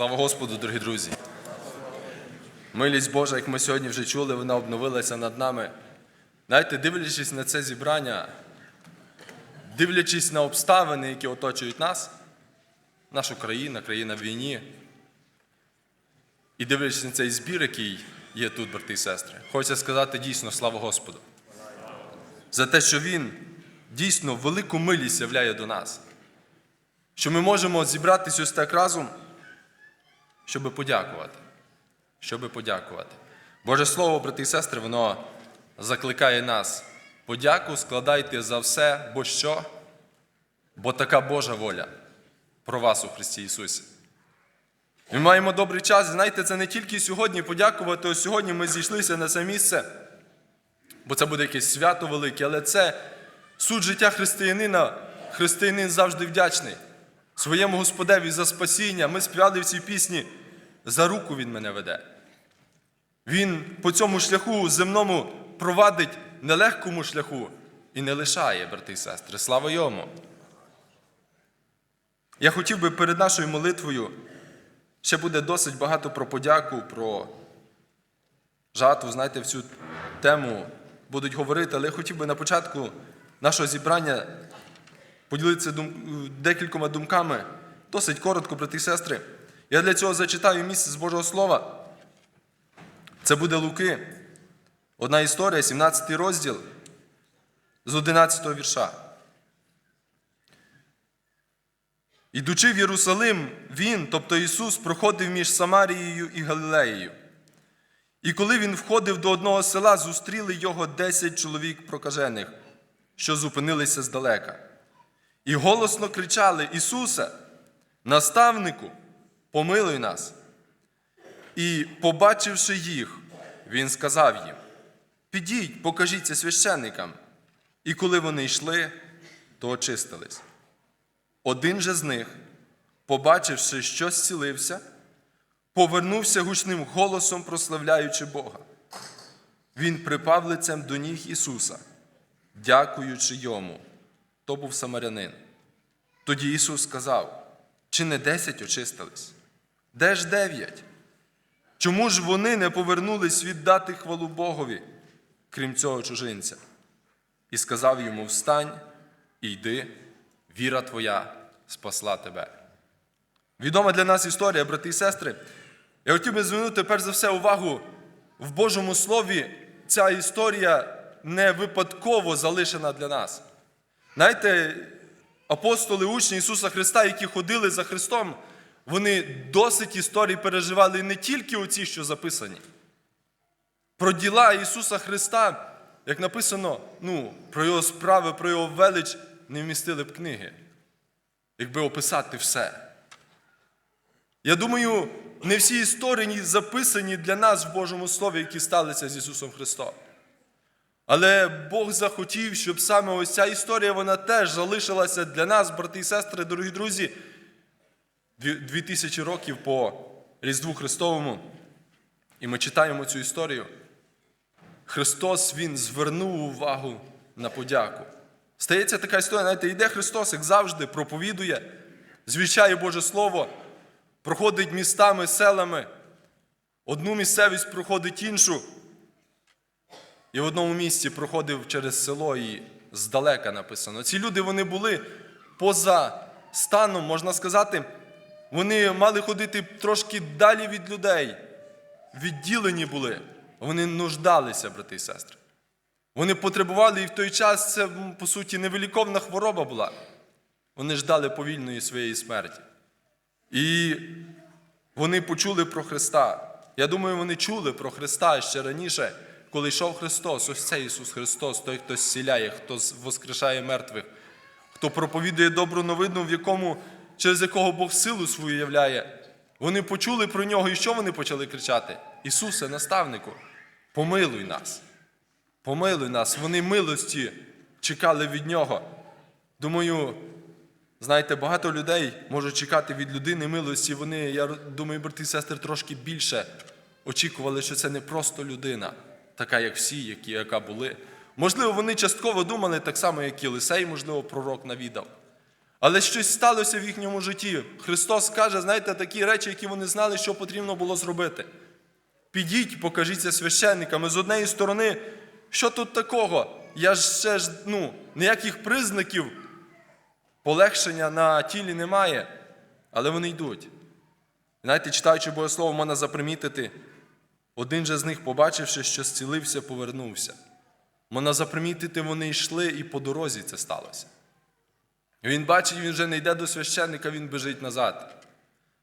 Слава Господу, дорогі друзі! Милість Божа, як ми сьогодні вже чули, вона обновилася над нами. Знаєте, дивлячись на це зібрання, дивлячись на обставини, які оточують нас, нашу країну, країна в війні, і дивлячись на цей збір, який є тут, брати і сестри, хочеться сказати дійсно слава Господу. За те, що Він дійсно велику милість являє до нас, що ми можемо зібратися ось так разом, щоб подякувати. Щоб подякувати. Боже Слово, брати і сестри, воно закликає нас. Подяку складайте за все, бо що? Бо така Божа воля про вас у Христі Ісусі. Ми маємо добрий час. Знаєте, це не тільки сьогодні подякувати, ось сьогодні ми зійшлися на це місце, бо це буде якесь свято велике, але це суть життя християнина. Християнин завжди вдячний своєму Господеві за спасіння. Ми співали в цій пісні. За руку він мене веде. Він по цьому шляху земному провадить нелегкому шляху і не лишає, брати і сестри. Слава йому! Я хотів би перед нашою молитвою ще буде досить багато про подяку, про жатву, знаєте, в цю тему будуть говорити, але я хотів би на початку нашого зібрання поділитися дум... декількома думками, досить коротко, брати і сестри. Я для цього зачитаю місце з Божого Слова. Це буде Луки. Одна історія, 17 розділ з 11 вірша. Ідучи в Єрусалим, він, тобто Ісус, проходив між Самарією і Галилеєю. І коли він входив до одного села, зустріли його десять чоловік прокажених, що зупинилися здалека. І голосно кричали: Ісусе, наставнику, помилуй нас. І, побачивши їх, він сказав їм: Підіть, покажіться священникам. І коли вони йшли, то очистились. Один же з них, побачивши, що зцілився, повернувся гучним голосом, прославляючи Бога. Він припав лицем до ніг Ісуса, дякуючи йому. То був самарянин. Тоді Ісус сказав: чи не десять очистились? Де ж дев'ять? Чому ж вони не повернулись віддати хвалу Богові, крім цього чужинця? І сказав йому: Встань і йди, віра твоя спасла тебе. Відома для нас історія, брати і сестри. Я хотів би звернути перш за все увагу в Божому Слові. Ця історія не випадково залишена для нас. Знаєте, апостоли, учні Ісуса Христа, які ходили за Христом, вони досить історій переживали не тільки оці, що записані. Про діла Ісуса Христа, як написано, ну, про Його справи, про Його велич не вмістили б книги, якби описати все. Я думаю, не всі історії записані для нас в Божому Слові, які сталися з Ісусом Христом. Але Бог захотів, щоб саме ось ця історія вона теж залишилася для нас, брати і сестри, дорогі друзі, дві тисячі років по Різдву Христовому. І ми читаємо цю історію. Христос Він звернув увагу на подяку. Стається така історія, знаєте, йде Христос, як завжди, проповідує, звіщає Боже Слово, проходить містами, селами, одну місцевість проходить іншу. І в одному місці проходив через село і здалека написано. Ці люди вони були поза станом, можна сказати, вони мали ходити трошки далі від людей, відділені були. Вони нуждалися, брати і сестри. Вони потребували, і в той час це, по суті, невиліковна хвороба була. Вони ждали повільної своєї смерті. І вони почули про Христа. Я думаю, вони чули про Христа ще раніше, коли йшов Христос, ось це Ісус Христос, той, хто зціляє, хто воскрешає мертвих, хто проповідує добру новину, в якому, через якого Бог силу свою являє. Вони почули про нього, і що вони почали кричати? Ісусе, наставнику, помилуй нас. Помилуй нас. Вони милості чекали від Нього. Думаю, знаєте, багато людей можуть чекати від людини милості. Вони, я думаю, брати і сестри, трошки більше очікували, що це не просто людина, така, як всі, які, яка були. Можливо, вони частково думали так само, як Єлисей, можливо, пророк навідав. Але щось сталося в їхньому житті. Христос каже, знаєте, такі речі, які вони знали, що потрібно було зробити. Підіть, покажіться священниками з однієї сторони, що тут такого? Я ж ще ж, ну, ніяких признаків полегшення на тілі немає, але вони йдуть. Знаєте, читаючи Богослово, можна запримітити, один же з них, побачивши, що зцілився, повернувся. Можна запримітити, вони йшли, і по дорозі це сталося. Він бачить, він вже не йде до священника, він біжить назад.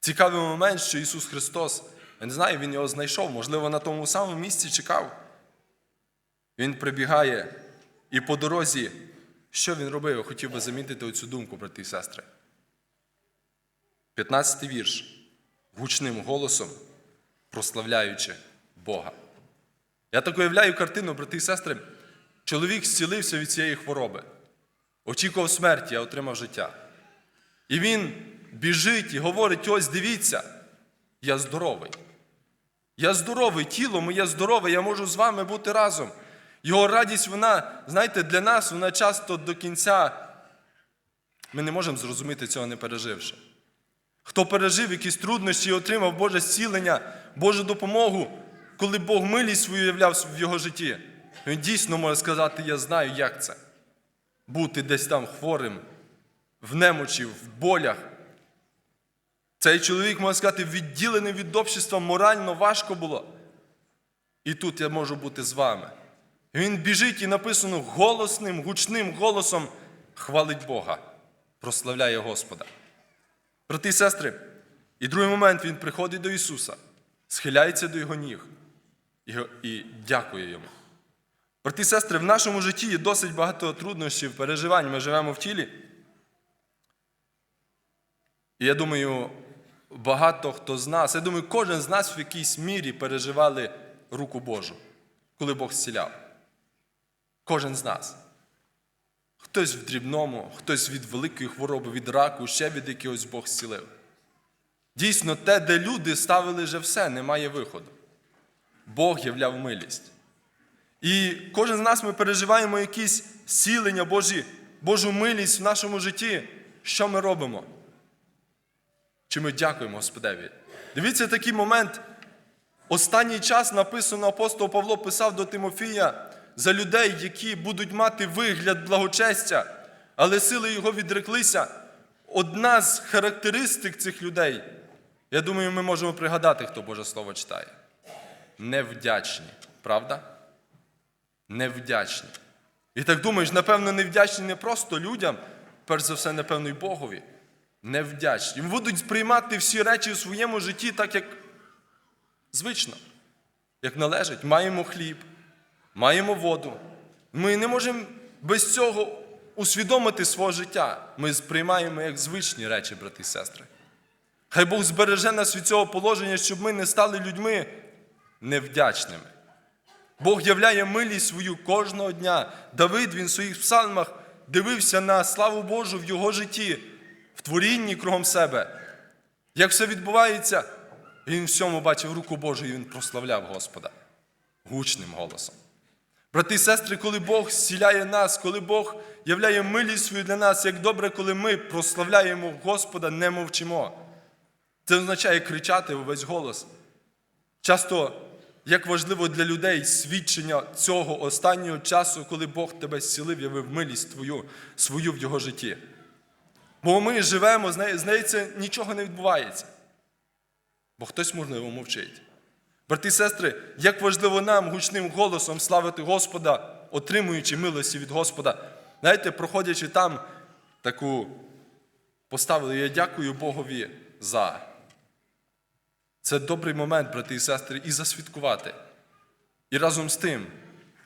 Цікавий момент, що Ісус Христос, я не знаю, Він його знайшов, можливо, на тому самому місці чекав. Він прибігає і по дорозі, що він робив? Я хотів би замітити оцю думку, брати і сестри. 15 вірш. Гучним голосом, прославляючи Бога. Я так уявляю картину, брати і сестри. Чоловік зцілився від цієї хвороби, очікував смерті, а отримав життя. І він біжить і говорить: ось дивіться, я здоровий. Я здоровий, тіло моє здорове, я можу з вами бути разом. Його радість, вона, знаєте, для нас вона часто до кінця. Ми не можемо зрозуміти цього не переживши. Хто пережив якісь труднощі і отримав Боже зцілення, Божу допомогу, коли Бог милість свою являв в його житті, він дійсно може сказати: Я знаю, як це. Бути десь там хворим, в немочі, в болях. Цей чоловік, можна сказати, відділений від общества, морально важко було. І тут я можу бути з вами. Він біжить і написано голосним, гучним голосом хвалить Бога, прославляє Господа. Брати і сестри, і другий момент він приходить до Ісуса, схиляється до Його ніг і, дякує Йому. Брати і сестри, в нашому житті є досить багато труднощів, переживань. Ми живемо в тілі. І я думаю, багато хто з нас, я думаю, кожен з нас в якійсь мірі переживали руку Божу, коли Бог зціляв. Кожен з нас. Хтось в дрібному, хтось від великої хвороби, від раку, ще від якогось Бог зцілив. Дійсно, те, де люди ставили вже все, немає виходу. Бог являв милість. І кожен з нас ми переживаємо якісь зцілення, Божі, Божу милість в нашому житті. Що ми робимо? Чи ми дякуємо Господеві? Дивіться такий момент. Останній час написано, апостол Павло писав до Тимофія за людей, які будуть мати вигляд благочестя, але сили його відреклися. Одна з характеристик цих людей, я думаю, ми можемо пригадати, хто Боже Слово читає. Невдячні, правда? Невдячні. І так думаєш, напевно, невдячні не просто людям, перш за все, напевно, і Богові. Невдячні. Будуть сприймати всі речі в своєму житті так, як звично, як належить. Маємо хліб, маємо воду. Ми не можемо без цього усвідомити свого життя. Ми сприймаємо як звичні речі, брати і сестри. Хай Бог збереже нас від цього положення, щоб ми не стали людьми невдячними. Бог являє милість свою кожного дня. Давид він в своїх псалмах дивився на славу Божу в його житті, в творінні кругом себе. Як все відбувається, він всьому бачив руку Божу і він прославляв Господа гучним голосом. Брати і сестри, коли Бог зціляє нас, коли Бог являє милість свою для нас, як добре, коли ми прославляємо Господа, не мовчимо. Це означає кричати увесь голос. Часто, як важливо для людей свідчення цього останнього часу, коли Бог тебе зцілив, явив милість твою, свою в його житті. Бо ми живемо, здається, нічого не відбувається. Бо хтось, можливо, мовчить. Брати і сестри, як важливо нам гучним голосом славити Господа, отримуючи милості від Господа. Знаєте, проходячи там таку поставили, я дякую Богові за. Це добрий момент, брати і сестри, і засвідкувати. І разом з тим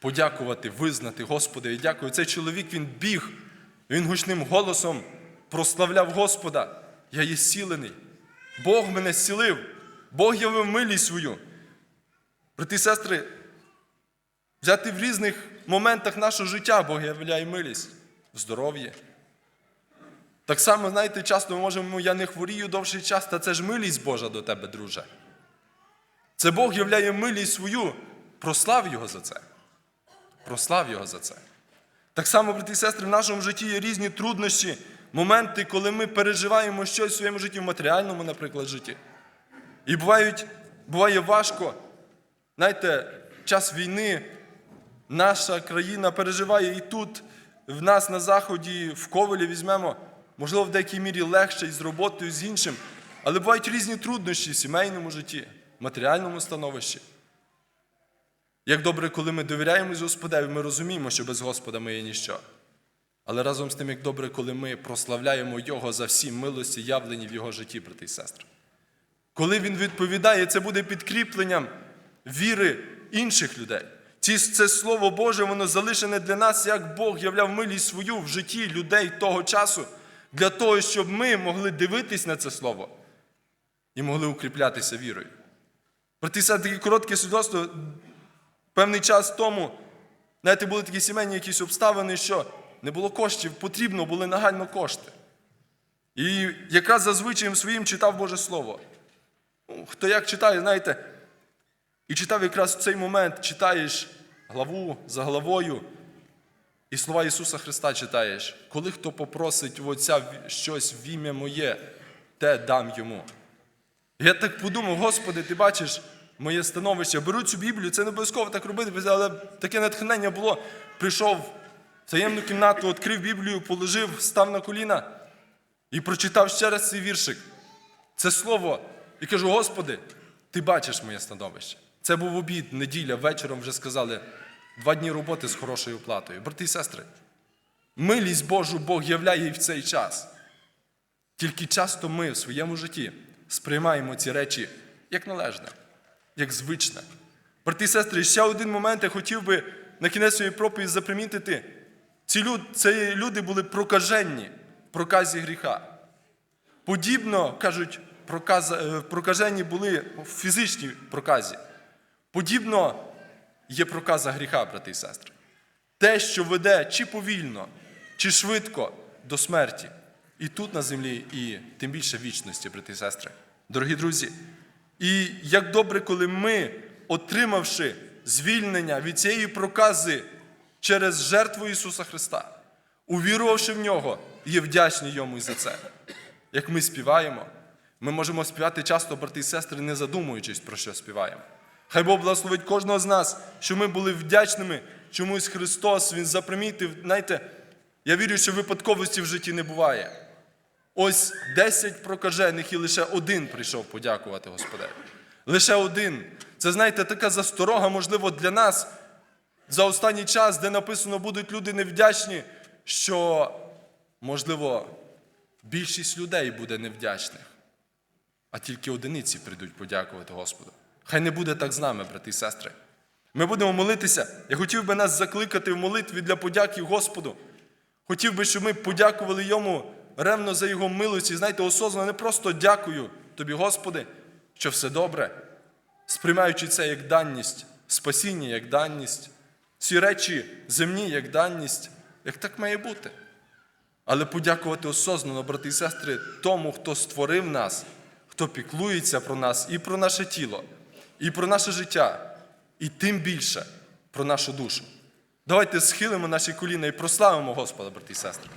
подякувати, визнати Господа. І дякую. Цей чоловік він біг, він гучним голосом прославляв Господа. Я є зцілений. Бог мене зцілив, Бог явив милість свою. Брати і сестри, взяти в різних моментах нашого життя Бог являє милість в здоров'ї. Так само, знаєте, часто ми можемо, я не хворію довший час, та це ж милість Божа до тебе, друже. Це Бог являє милість свою. Прослав Його за це. Прослав Його за це. Так само, брати і сестри, в нашому житті є різні труднощі. моменти, коли ми переживаємо щось в своєму житті, в матеріальному, наприклад, житті. І бувають, буває важко. Знаєте, час війни, наша країна переживає і тут, в нас на Заході, в Ковелі візьмемо, можливо, в деякій мірі легше і з роботою, з іншим. Але бувають різні труднощі в сімейному житті, в матеріальному становищі. Як добре, коли ми довіряємось Господеві, ми розуміємо, що без Господа ми є ніщо. Але разом з тим, як добре, коли ми прославляємо Його за всі милості, явлені в Його житті, брати і сестри. Коли Він відповідає, це буде підкріпленням віри інших людей. Ці- Це Слово Боже, воно залишене для нас, як Бог являв милість свою в житті людей того часу, для того, щоб ми могли дивитись на це Слово і могли укріплятися вірою. І сестри, таке коротке свідоцтво. Певний час тому, знаєте, були такі сімейні якісь обставини, що не було коштів, потрібно були нагально кошти. І якраз зазвичай своїм читав Боже Слово. Ну, Хто як читає, знаєте, і читав якраз в цей момент, читаєш главу за главою, і слова Ісуса Христа читаєш. Коли хто попросить в Отця щось в ім'я моє, те дам йому. Я так подумав, Господи, ти бачиш моє становище. Беру цю Біблію, це не обов'язково так робити, але таке натхнення було. Прийшов в таємну кімнату, відкрив Біблію, положив, став на коліна і прочитав ще раз цей віршик. Це слово. І кажу: Господи, ти бачиш моє становище. Це був обід, неділя, вечором вже сказали два дні роботи з хорошою оплатою. Брати і сестри, милість Божу Бог являє і в цей час. Тільки часто ми в своєму житті сприймаємо ці речі як належне, як звичне. Брати і сестри, ще один момент я хотів би на кінець своєї проповіді запримітити. Ці люди, ці люди були прокажені в проказі гріха. Подібно, кажуть, проказа, е, прокажені були в фізичній проказі. Подібно є проказа гріха, брати і сестри. Те, що веде чи повільно, чи швидко до смерті. І тут на землі, і тим більше вічності, брати і сестри. Дорогі друзі, і як добре, коли ми, отримавши звільнення від цієї прокази через жертву Ісуса Христа, увірувавши в нього, є вдячні йому за це. Як ми співаємо, ми можемо співати часто, брати і сестри, не задумуючись, про що співаємо. Хай Бог благословить кожного з нас, що ми були вдячними чомусь Христос, Він запримітив. Знаєте, я вірю, що випадковості в житті не буває. Ось 10 прокажених і лише один прийшов подякувати Господеві. Лише один. Це, знаєте, така засторога, можливо, для нас за останній час, де написано, будуть люди невдячні, що, можливо, більшість людей буде невдячних, а тільки одиниці прийдуть подякувати Господу. Хай не буде так з нами, брати і сестри. Ми будемо молитися. Я хотів би нас закликати в молитві для подяки Господу. Хотів би, щоб ми подякували Йому ревно за Його милості. Знаєте, осознано не просто дякую тобі, Господи, що все добре, сприймаючи це як данність, спасіння як данність, ці речі земні як данність, як так має бути. Але подякувати осознано, брати і сестри, тому, хто створив нас, хто піклується про нас і про наше тіло, і про наше життя, і тим більше про нашу душу. Давайте схилимо наші коліна і прославимо Господа, брати і сестри.